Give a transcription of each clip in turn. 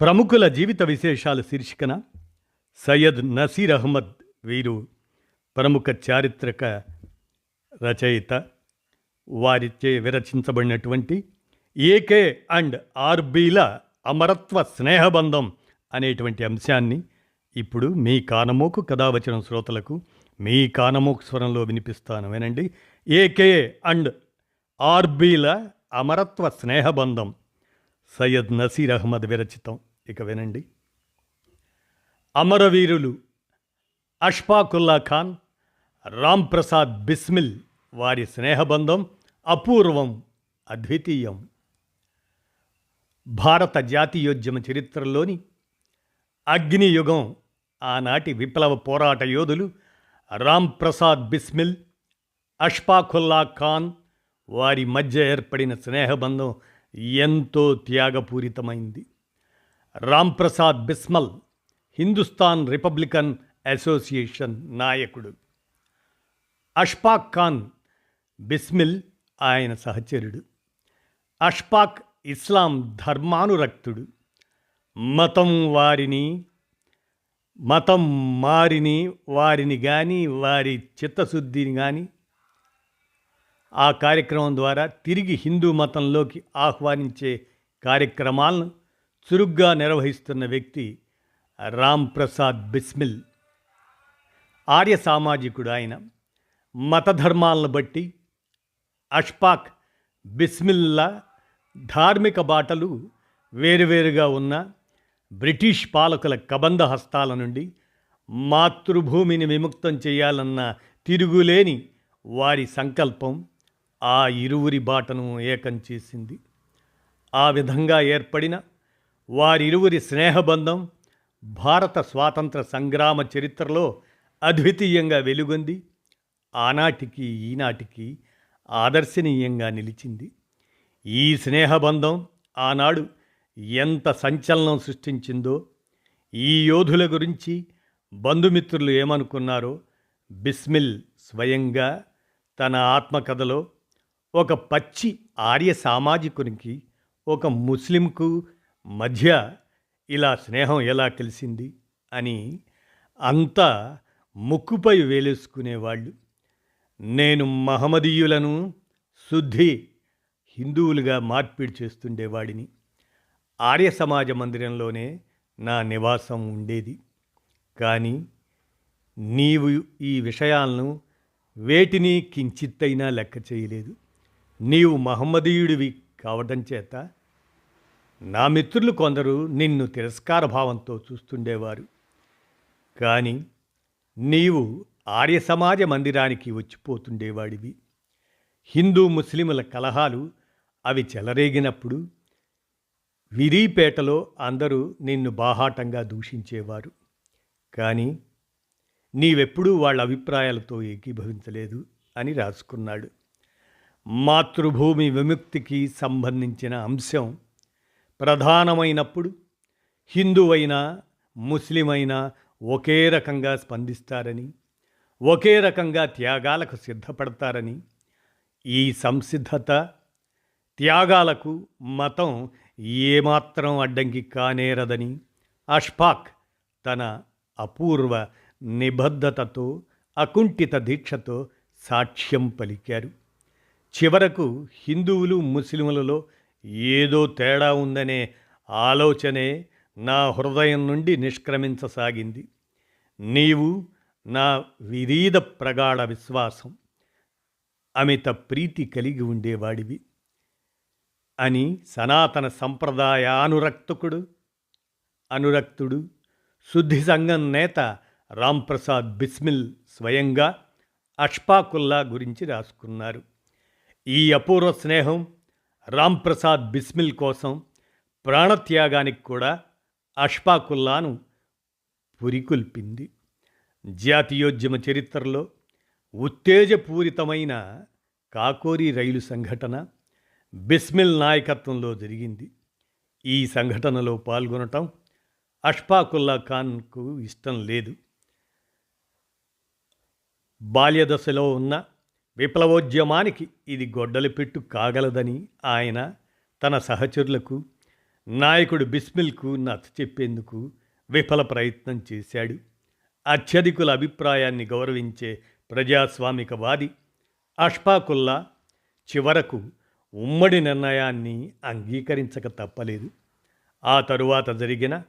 ప్రముఖుల జీవిత విశేషాల శీర్షికన సయ్యద్ నసీర్ అహ్మద్ వీరు ప్రముఖ చారిత్రక రచయిత. వారిచే విరచించబడినటువంటి ఏకే అండ్ ఆర్బీల అమరత్వ స్నేహబంధం అనేటువంటి అంశాన్ని ఇప్పుడు మీ కానమోకు కథావచనం శ్రోతలకు మీ కానమోకు స్వరంలో వినిపిస్తాను వినండి. ఏకే అండ్ ఆర్బీల అమరత్వ స్నేహబంధం సయ్యద్ నసీర్ అహ్మద్ విరచితం. ఇక వినండి. అమరవీరులు అష్ఫాకుల్లా ఖాన్ రామ్ ప్రసాద్ బిస్మిల్ వారి స్నేహబంధం అపూర్వం అద్వితీయం. భారత జాతీయోద్యమ చరిత్రలోని అగ్నియుగం ఆనాటి విప్లవ పోరాట యోధులు రామ్ ప్రసాద్ బిస్మిల్ అష్ఫాకుల్లా ఖాన్ వారి మధ్య ఏర్పడిన స్నేహబంధం ఎంతో త్యాగపూరితమైంది. రాంప్రసాద్ బిస్మల్ హిందుస్థాన్ రిపబ్లికన్ అసోసియేషన్ నాయకుడు. అష్ఫాక్ ఖాన్ బిస్మిల్ ఆయన సహచరుడు. అష్ఫాక్ ఇస్లాం ధర్మానురక్తుడు. మతం వారిని మతం మారిని వారిని కానీ వారి చిత్తశుద్ధిని కానీ ఆ కార్యక్రమం ద్వారా తిరిగి హిందూ మతంలోకి ఆహ్వానించే కార్యక్రమాలను చురుగ్గా నిర్వహిస్తున్న వ్యక్తి రామ్ ప్రసాద్ బిస్మిల్. ఆర్య సామాజికుడు ఆయన. మతధర్మాలను బట్టి అష్పాక్ బిస్మిల్లా ధార్మిక బాటలు వేరువేరుగా ఉన్న బ్రిటిష్ పాలకుల కబంధ హస్తాల నుండి మాతృభూమిని విముక్తం చేయాలన్న తిరుగులేని వారి సంకల్పం ఆ ఇరువురి బాటను ఏకం చేసింది. ఆ విధంగా ఏర్పడిన వారిరువురి స్నేహబంధం భారత స్వాతంత్ర సంగ్రామ చరిత్రలో అద్వితీయంగా వెలుగొంది ఆనాటికి ఈనాటికి ఆదర్శనీయంగా నిలిచింది. ఈ స్నేహబంధం ఆనాడు ఎంత సంచలనం సృష్టించిందో ఈ యోధుల గురించి బంధుమిత్రులు ఏమనుకున్నారో బిస్మిల్ స్వయంగా తన ఆత్మకథలో ఒక పచ్చి ఆర్య సామాజికునికి ఒక ముస్లింకు మధ్య ఇలా స్నేహం ఎలా కలిసింది అని అంతా ముక్కుపై వేలేసుకునేవాళ్ళు. నేను మహమ్మదీయులను శుద్ధి హిందువులుగా మార్పిడి చేస్తుండేవాడిని. ఆర్య సమాజ మందిరంలోనే నా నివాసం ఉండేది. కానీ నీవు ఈ విషయాలను వేటిని కించిత్తైనా లెక్క చేయలేదు. నీవు మహమ్మదీయుడివి కావటం చేత నా మిత్రులు కొందరు నిన్ను తిరస్కార భావంతో చూస్తుండేవారు. కానీ నీవు ఆర్య సమాజ మందిరానికి వచ్చిపోతుండేవాడివి. హిందూ ముస్లిముల కలహాలు అవి చెలరేగినప్పుడు విరీపేటలో అందరూ నిన్ను బాహాటంగా దూషించేవారు. కానీ నీవెప్పుడూ వాళ్ళ అభిప్రాయాలతో ఏకీభవించలేదు అని రాసుకున్నాడు. మాతృభూమి విముక్తికి సంబంధించిన అంశం ప్రధానమైనప్పుడు హిందువైనా ముస్లిమైనా ఒకే రకంగా స్పందిస్తారని ఒకే రకంగా త్యాగాలకు సిద్ధపడతారని ఈ సంసిద్ధత త్యాగాలకు మతం ఏమాత్రం అడ్డంకి కానేరదని అష్ఫాక్ తన అపూర్వ నిబద్ధతతో అకుంఠిత దీక్షతో సాక్ష్యం పలికారు. చివరకు హిందువులు ముస్లిములలో ఏదో తేడా ఉందనే ఆలోచనే నా హృదయం నుండి నిష్క్రమించసాగింది. నీవు నా విరీద ప్రగాఢ విశ్వాసం అమిత ప్రీతి కలిగి ఉండేవాడివి అని సనాతన సంప్రదాయ అనురక్తకుడు అనురక్తుడు శుద్ధి సంఘం నేత రాంప్రసాద్ బిస్మిల్ స్వయంగా అష్పాకుల్లా గురించి రాసుకున్నారు. ఈ అపూర్వ స్నేహం రాంప్రసాద్ బిస్మిల్ కోసం ప్రాణత్యాగానికి కూడా అష్ఫాకుల్లాను పురికొల్పింది. జాతీయోద్యమ చరిత్రలో ఉత్తేజపూరితమైన కాకోరి రైలు సంఘటన బిస్మిల్ నాయకత్వంలో జరిగింది. ఈ సంఘటనలో పాల్గొనటం అష్ఫాకుల్లా ఖాన్కు ఇష్టం లేదు. బాల్యదశలో ఉన్న విప్లవోద్యమానికి ఇది గొడ్డలి పెట్టు కాగలదని ఆయన తన సహచరులకు నాయకుడు బిస్మిల్కు నచ్చ చెప్పేందుకు విఫల ప్రయత్నం చేశాడు. అత్యధికుల అభిప్రాయాన్ని గౌరవించే ప్రజాస్వామికవాది అష్ఫాకుల్లా చివరకు ఉమ్మడి నిర్ణయాన్ని అంగీకరించక తప్పలేదు. ఆ తరువాత జరిగిన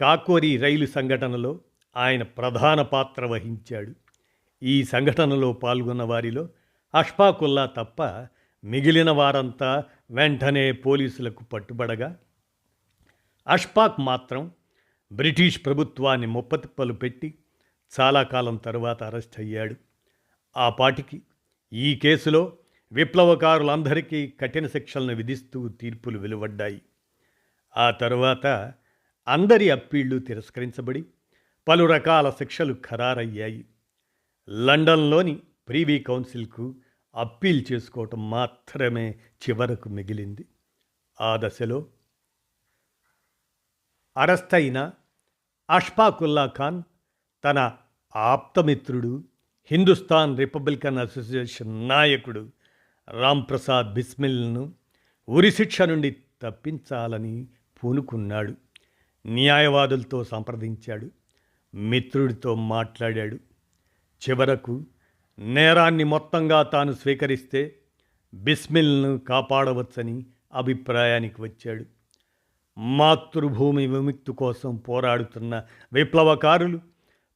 కాకోరి రైలు సంఘటనలో ఆయన ప్రధాన పాత్ర వహించాడు. ఈ సంఘటనలో పాల్గొన్న వారిలో అష్ఫాకుల్లా తప్ప మిగిలిన వారంతా వెంటనే పోలీసులకు పట్టుబడగా అష్ఫాక్ మాత్రం బ్రిటిష్ ప్రభుత్వాన్ని ముప్పతిప్పలు పెట్టి చాలా కాలం తరువాత అరెస్ట్ అయ్యాడు. ఆ పాటికి ఈ కేసులో విప్లవకారులందరికీ కఠిన శిక్షలను విధిస్తూ తీర్పులు వెలువడ్డాయి. ఆ తరువాత అందరి అప్పీళ్ళు తిరస్కరించబడి పలు రకాల శిక్షలు ఖరారయ్యాయి. లండన్లోని ప్రీవీ కౌన్సిల్కు అప్పీల్ చేసుకోవటం మాత్రమే చివరకు మిగిలింది. ఆ దశలో అరెస్ట్ అయిన అష్ఫాకుల్లా ఖాన్ తన ఆప్తమిత్రుడు హిందుస్థాన్ రిపబ్లికన్ అసోసియేషన్ నాయకుడు రాంప్రసాద్ బిస్మిల్ను ఉరిశిక్ష నుండి తప్పించాలని పూనుకున్నాడు. న్యాయవాదులతో సంప్రదించాడు. మిత్రుడితో మాట్లాడాడు. చివరకు నేరాన్ని మొత్తంగా తాను స్వీకరిస్తే బిస్మిల్ను కాపాడవచ్చని అభిప్రాయానికి వచ్చాడు. మాతృభూమి విముక్తి కోసం పోరాడుతున్న విప్లవకారులు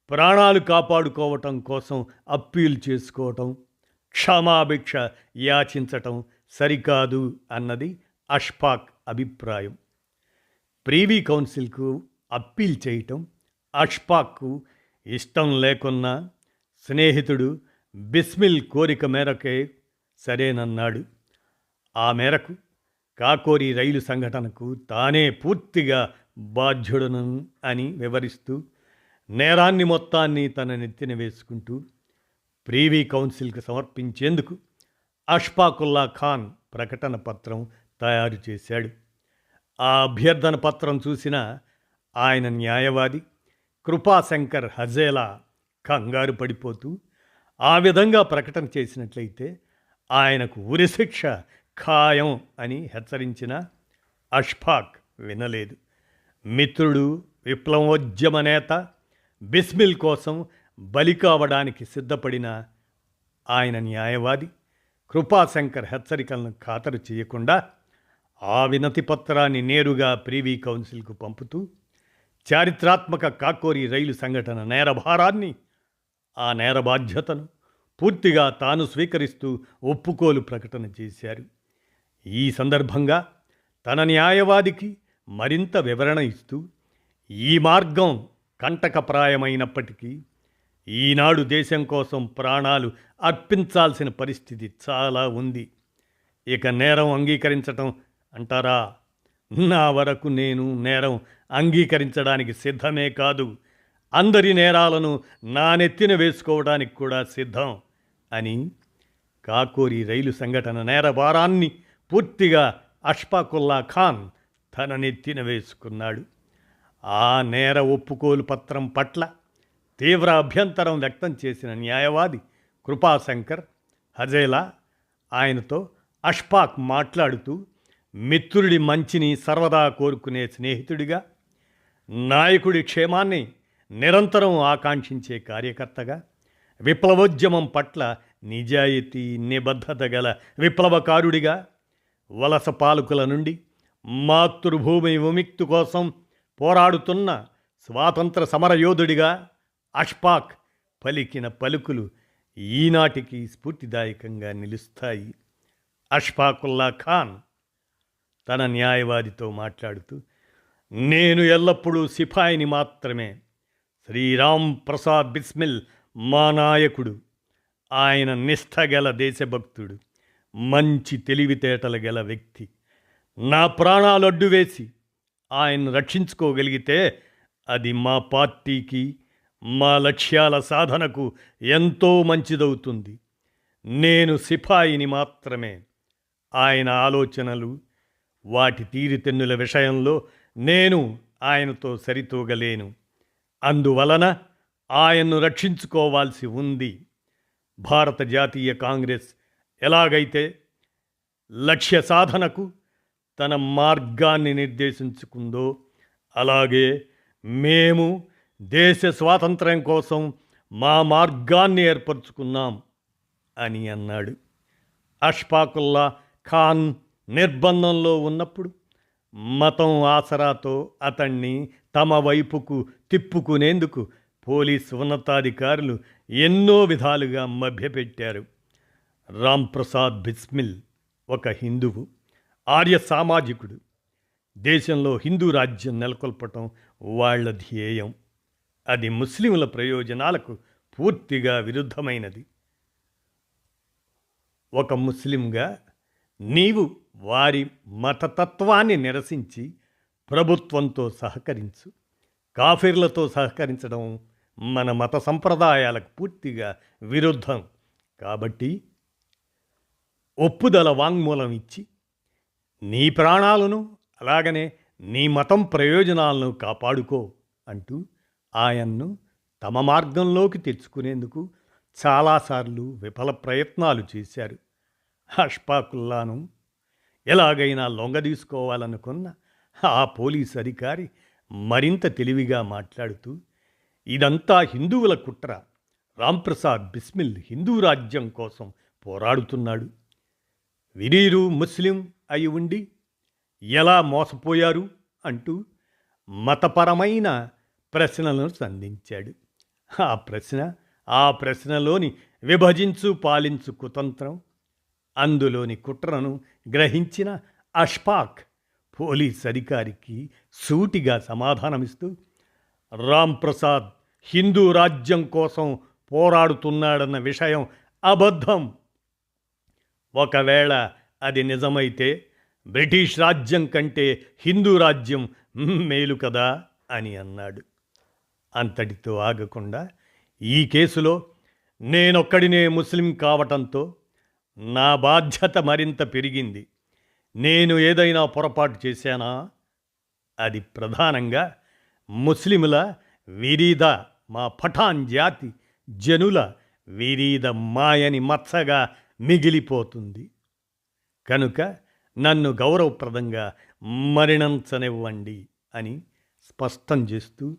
ప్రాణాలు కాపాడుకోవటం కోసం అప్పీల్ చేసుకోవటం క్షమాభిక్ష యాచించటం సరికాదు అన్నది అష్ఫాక్ అభిప్రాయం. ప్రీవీ కౌన్సిల్కు అప్పీల్ చేయటం అష్ఫాక్కు ఇష్టం లేకున్నా స్నేహితుడు బిస్మిల్ కోరిక మేరకే సరేనన్నాడు. ఆ మేరకు కాకోరి రైలు సంఘటనకు తానే పూర్తిగా బాధ్యుడను అని వివరిస్తూ నేరాన్ని మొత్తాన్ని తన నెత్తిన వేసుకుంటూ ప్రీవీ కౌన్సిల్కి సమర్పించేందుకు అష్ఫాకుల్లా ఖాన్ ప్రకటన పత్రం తయారు చేశాడు. ఆ అభ్యర్థన పత్రం చూసిన ఆయన న్యాయవాది కృపాశంకర్ హజేలా కంగారు పడిపోతూ ఆ విధంగా ప్రకటన చేసినట్లయితే ఆయనకు ఉరిశిక్ష ఖాయం అని హెచ్చరించిన అష్ఫాక్ వినలేదు. మిత్రుడు విప్లవోద్యమ నేత బిస్మిల్ కోసం బలి కావడానికి సిద్ధపడిన ఆయన న్యాయవాది కృపాశంకర్ హెచ్చరికలను ఖాతరు చేయకుండా ఆ వినతి పత్రాన్ని నేరుగా ప్రీవీ కౌన్సిల్కు పంపుతూ చారిత్రాత్మక కాకోరి రైలు సంఘటన నేరభారాన్ని ఆ నేర బాధ్యతను పూర్తిగా తాను స్వీకరిస్తూ ఒప్పుకోలు ప్రకటన చేశారు. ఈ సందర్భంగా తన న్యాయవాదికి మరింత వివరణ ఇస్తూ ఈ మార్గం కంటకప్రాయమైనప్పటికీ ఈనాడు దేశం కోసం ప్రాణాలు అర్పించాల్సిన పరిస్థితి చాలా ఉంది. ఇక నేరం అంగీకరించటం అంటారా? నా వరకు నేను నేరం అంగీకరించడానికి సిద్ధమే కాదు. అందరి నేరాలను నా నెత్తిన వేసుకోవడానికి కూడా సిద్ధం అని కాకోరి రైలు సంఘటన నేర భారాన్ని పూర్తిగా అష్ఫాకుల్లా ఖాన్ తన నెత్తిన వేసుకున్నాడు. ఆ నేర ఒప్పుకోలు పత్రం పట్ల తీవ్ర అభ్యంతరం వ్యక్తం చేసిన న్యాయవాది కృపాశంకర్ హజేలా ఆయనతో అష్ఫాక్ మాట్లాడుతూ మిత్రుడి మంచిని సర్వదా కోరుకునే స్నేహితుడిగా నాయకుడి క్షేమాన్ని నిరంతరం ఆకాంక్షించే కార్యకర్తగా విప్లవోద్యమం పట్ల నిజాయితీ నిబద్ధత గల విప్లవకారుడిగా వలస పాలకుల నుండి మాతృభూమి విముక్తి కోసం పోరాడుతున్న స్వాతంత్ర సమరయోధుడిగా అష్పాక్ పలికిన పలుకులు ఈనాటికి స్ఫూర్తిదాయకంగా నిలుస్తాయి. అష్ఫాకుల్లా ఖాన్ తన న్యాయవాదితో మాట్లాడుతూ నేను ఎల్లప్పుడూ సిపాయిని మాత్రమే శ్రీరామ్ ప్రసాద్ బిస్మిల్ మా నాయకుడు. ఆయన నిష్ఠగల దేశభక్తుడు. మంచి తెలివితేటలు గల వ్యక్తి. నా ప్రాణాలు అడ్డు వేసి ఆయన రక్షించుకోగలిగితే అది మా పార్టీకి మా లక్ష్యాల సాధనకు ఎంతో మంచిదవుతుంది. నేను సిపాయిని మాత్రమే. ఆయన ఆలోచనలు వాటి తీరుతెన్నుల విషయంలో నేను ఆయనతో సరితూగలేను. అందువలన ఆయన్ను రక్షించుకోవాల్సి ఉంది. భారత జాతీయ కాంగ్రెస్ ఎలాగైతే లక్ష్య సాధనకు తన మార్గాన్ని నిర్దేశించుకుందో అలాగే మేము దేశ స్వాతంత్ర్యం కోసం మా మార్గాన్ని ఏర్పరచుకున్నాం అని అన్నాడు. అష్ఫాకుల్లా ఖాన్ నిర్బంధంలో ఉన్నప్పుడు మతం ఆసరాతో అతన్ని తమ వైపుకు తిప్పుకునేందుకు పోలీస్ ఉన్నతాధికారులు ఎన్నో విధాలుగా మభ్యపెట్టారు. రాంప్రసాద్ బిస్మిల్ ఒక హిందువు ఆర్య సామాజికుడు. దేశంలో హిందూ రాజ్యం నెలకొల్పటం వాళ్ళ ధ్యేయం. అది ముస్లింల ప్రయోజనాలకు పూర్తిగా విరుద్ధమైనది. ఒక ముస్లింగా నీవు వారి మతతత్వాన్ని నిరసించి ప్రభుత్వంతో సహకరించు. కాఫీర్లతో సహకరించడం మన మత సంప్రదాయాలకు పూర్తిగా విరుద్ధం. కాబట్టి ఒప్పుదల వాంగ్మూలం ఇచ్చి నీ ప్రాణాలను అలాగనే నీ మతం ప్రయోజనాలను కాపాడుకో అంటూ ఆయన్ను తమ మార్గంలోకి తెచ్చుకునేందుకు చాలాసార్లు విఫల ప్రయత్నాలు చేశారు. హష్పాకుల్లాను ఎలాగైనా లొంగదీసుకోవాలనుకున్న ఆ పోలీస్ అధికారి మరింత తెలివిగా మాట్లాడుతూ ఇదంతా హిందువుల కుట్ర. రాంప్రసాద్ బిస్మిల్ హిందూ రాజ్యం కోసం పోరాడుతున్నాడు. విరీరు ముస్లిం అయి ఉండి ఎలా మోసపోయారు? అంటూ మతపరమైన ప్రశ్నలను సంధించాడు. ఆ ప్రశ్న ఆ ప్రశ్నలోని విభజించు పాలించు కుతంత్రం అందులోని కుట్రను గ్రహించిన అష్పాక్ పోలీస్ అధికారికి సూటిగా సమాధానమిస్తూ రాంప్రసాద్ హిందూ రాజ్యం కోసం పోరాడుతున్నాడన్న విషయం అబద్ధం. ఒకవేళ అది నిజమైతే బ్రిటిష్ రాజ్యం కంటే హిందూ రాజ్యం మేలు కదా అని అన్నాడు. అంతటితో ఆగకుండా ఈ కేసులో నేనొక్కడినే ముస్లిం కావటంతో నా బాధ్యత మరింత పెరిగింది. నేను ఏదైనా పొరపాటు చేశానా? అది ప్రధానంగా ముస్లిముల విరీద మా పఠాన్ జాతి జనుల విరీద మాయని మచ్చగా మిగిలిపోతుంది. కనుక నన్ను గౌరవప్రదంగా మరణించనివ్వండి అని స్పష్టం చేస్తూ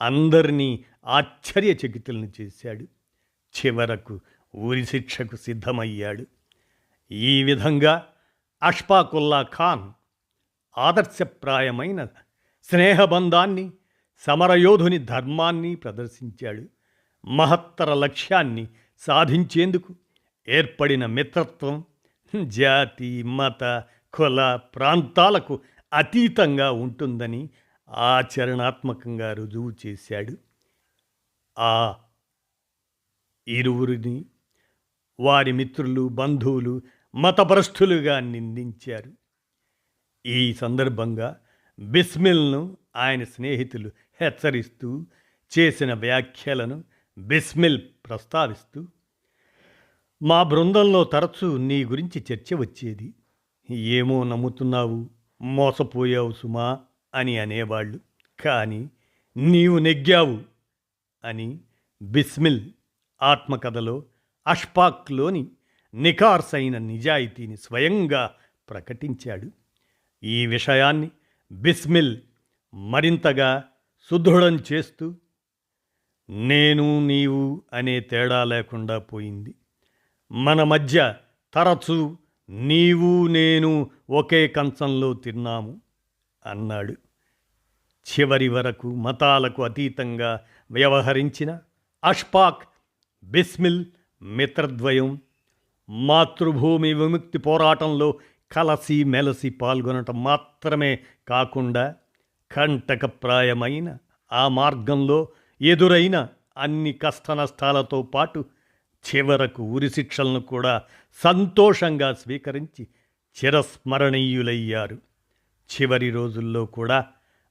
అందరినీ ఆశ్చర్యచకితులను చేశాడు. చివరకు ఊరి శిక్షకు సిద్ధమయ్యాడు. ఈ విధంగా అష్ఫాకుల్లా ఖాన్ ఆదర్శప్రాయమైన స్నేహబంధాన్ని సమరయోధుని ధర్మాన్ని ప్రదర్శించాడు. మహత్తర లక్ష్యాన్ని సాధించేందుకు ఏర్పడిన మిత్రత్వం జాతి మత కుల ప్రాంతాలకు అతీతంగా ఉంటుందని ఆచరణాత్మకంగా రుజువు చేశాడు. ఆ ఇరువురిని వారి మిత్రులు బంధువులు మతపరస్థులుగా నిందించారు. ఈ సందర్భంగా బిస్మిల్ను ఆయన స్నేహితులు హెచ్చరిస్తూ చేసిన వ్యాఖ్యలను బిస్మిల్ ప్రస్తావిస్తూ మా బృందంలో తరచూ నీ గురించి చర్చ వచ్చేది. ఏమో నమ్ముతున్నావు మోసపోయావు సుమా అని అనేవాళ్ళు. కానీ నీవు నెగ్గావు అని బిస్మిల్ ఆత్మకథలో అష్పాక్లోని నిఖార్సైన నిజాయితీని స్వయంగా ప్రకటించాడు. ఈ విషయాన్ని బిస్మిల్ మరింతగా సుదృఢం చేస్తూ నేను నీవు అనే తేడా లేకుండా పోయింది. మన మధ్య తరచూ నీవు నేను ఒకే కంచంలో తిన్నాము అన్నాడు. చివరి వరకు మతాలకు అతీతంగా వ్యవహరించిన అష్పాక్ బిస్మిల్ మిత్రద్వయం మాతృభూమి విముక్తి పోరాటంలో కలసి మెలసి పాల్గొనటం మాత్రమే కాకుండా కంటకప్రాయమైన ఆ మార్గంలో ఎదురైన అన్ని కష్టనష్టాలతో పాటు చివరకు ఉరిశిక్షలను కూడా సంతోషంగా స్వీకరించి చిరస్మరణీయులయ్యారు. చివరి రోజుల్లో కూడా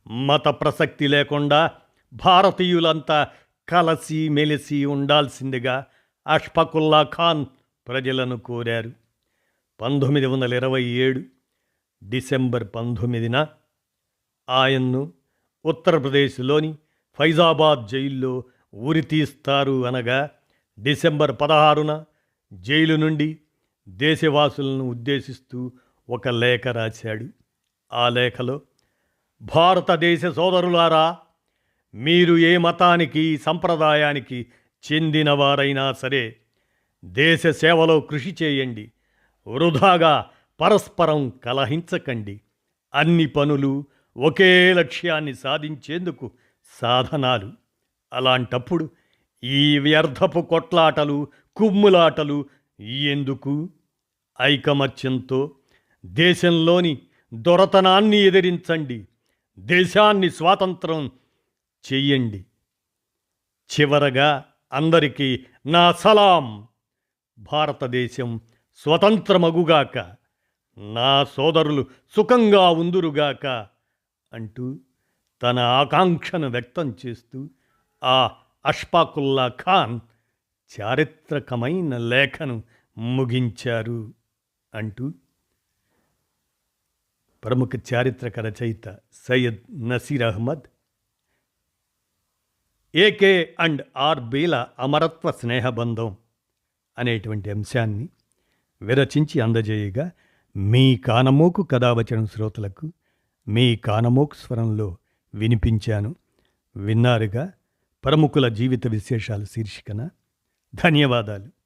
మత ప్రసక్తి లేకుండా భారతీయులంతా కలసి మెలిసి ఉండాల్సిందిగా అష్ఫకుల్లా ఖాన్ ప్రజలను కోరారు. పంతొమ్మిది వందల ఇరవై ఏడు డిసెంబర్ పంతొమ్మిదిన ఆయన్ను ఉత్తరప్రదేశ్లోని ఫైజాబాద్ జైల్లో ఉరితీస్తారు అనగా డిసెంబర్ పదహారున జైలు నుండి దేశవాసులను ఉద్దేశిస్తూ ఒక లేఖ రాశాడు. ఆ లేఖలో భారతదేశ సోదరులారా మీరు ఏ మతానికి సంప్రదాయానికి చెందినవారైనా సరే దేశ సేవలో కృషి చేయండి. వృధాగా పరస్పరం కలహించకండి. అన్ని పనులు ఒకే లక్ష్యాన్ని సాధించేందుకు సాధనాలు. అలాంటప్పుడు ఈ వ్యర్థపు కొట్లాటలు కుమ్ములాటలు ఎందుకు? ఐకమత్యంతో దేశంలోని దొరతనాన్ని ఎదిరించండి. దేశాన్ని స్వాతంత్రం చెయ్యండి. చివరగా అందరికీ నా సలాం. భారతదేశం స్వతంత్రమగుగాక నా సోదరులు సుఖంగా ఉందురుగాక అంటూ తన ఆకాంక్షను వ్యక్తం చేస్తూ ఆ అష్ఫాకుల్లా ఖాన్ చారిత్రకమైన లేఖను ముగించారు అంటూ ప్రముఖ చారిత్రక రచయిత Syed Naseer Ahmed A K and R బీల అమరత్వ స్నేహబంధం అనేటువంటి అంశాన్ని విరచించి అందజేయగా మీ కానమోకు కథావచనం శ్రోతలకు మీ కానమోకు స్వరంలో వినిపించాను. విన్నారుగా ప్రముఖుల జీవిత విశేషాలు శీర్షికన. ధన్యవాదాలు.